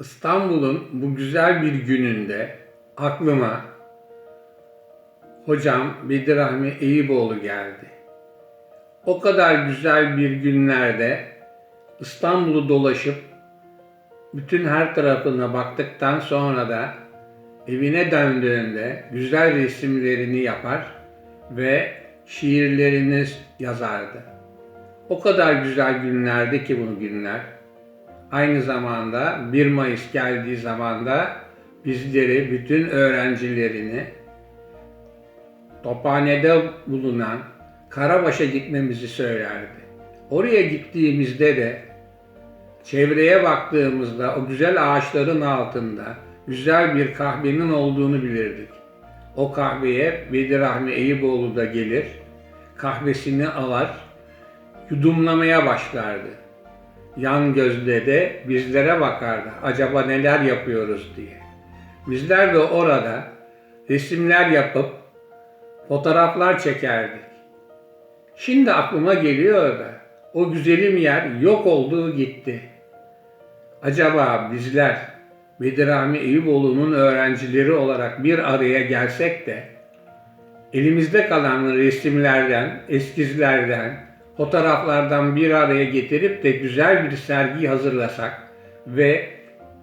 İstanbul'un bu güzel bir gününde aklıma hocam Bedirahmi Eyüboğlu geldi. O kadar güzel bir günlerde İstanbul'u dolaşıp bütün her tarafına baktıktan sonra da evine döndüğünde güzel resimlerini yapar ve şiirlerini yazardı. O kadar güzel günlerdi ki bu günler. Aynı zamanda 1 Mayıs geldiği zaman da bizleri, bütün öğrencilerini Tophane'de bulunan Karabaş'a gitmemizi söylerdi. Oraya gittiğimizde de çevreye baktığımızda o güzel ağaçların altında güzel bir kahvenin olduğunu bilirdik. O kahveye Bedirahmi Eyüboğlu da gelir, kahvesini alır, yudumlamaya başlardı. Yan gözle de bizlere bakardı. Acaba neler yapıyoruz diye. Bizler de orada resimler yapıp fotoğraflar çekerdik. Şimdi aklıma geliyor da o güzelim yer yok oldu gitti. Acaba bizler Bedirahmi Eyüboğlu'nun öğrencileri olarak bir araya gelsek de elimizde kalan resimlerden, eskizlerden, fotoğraflardan bir araya getirip de güzel bir sergi hazırlasak ve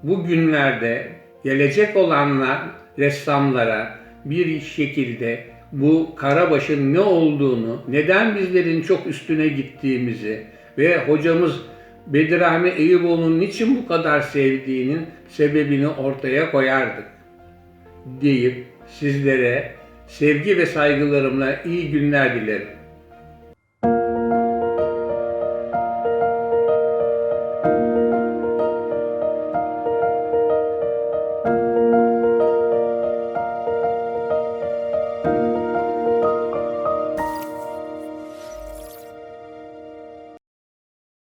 bu günlerde gelecek olanlar ressamlara bir şekilde bu Karabaş'ın ne olduğunu, neden bizlerin çok üstüne gittiğimizi ve hocamız Bedirahmi Eyüboğlu'nun niçin bu kadar sevdiğinin sebebini ortaya koyardık deyip sizlere sevgi ve saygılarımla iyi günler dilerim.